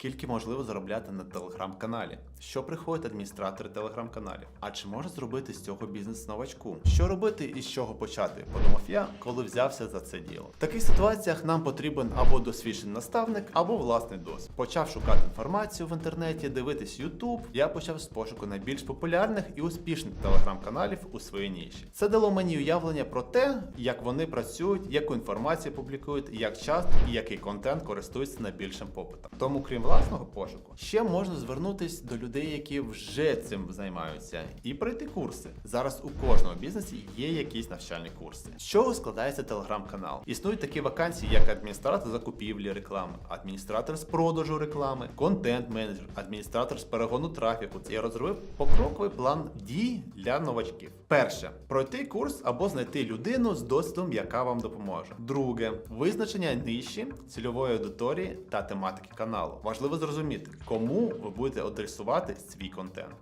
Скільки можливо заробляти на телеграм-каналі? Що приходять адміністратори телеграм-каналів? А чи можна зробити з цього бізнес новачку? Що робити і з чого почати? Подумав я, коли взявся за це діло. В таких ситуаціях нам потрібен або досвідчений наставник, або власний досвід. Почав шукати інформацію в інтернеті, дивитись YouTube. Я почав з пошуку найбільш популярних і успішних телеграм-каналів у своїй ніші. Це дало мені уявлення про те, як вони працюють, яку інформацію публікують, як часто і який контент користується найбільшим попитом. Тому, крім власного пошуку, ще можна звернутись до людей, які вже цим займаються, і пройти курси. Зараз у кожного бізнесі є якісь навчальні курси. З чого складається телеграм-канал? Існують такі вакансії, як адміністратор закупівлі реклами, адміністратор з продажу реклами, контент-менеджер, адміністратор з перегону трафіку. Я розробив покроковий план дій для новачків. Перше пройти курс або знайти людину з досвідом, яка вам допоможе. Друге визначення ниші, цільової аудиторії та тематики каналу. Важливо зрозуміти, кому ви будете адресувати свій контент.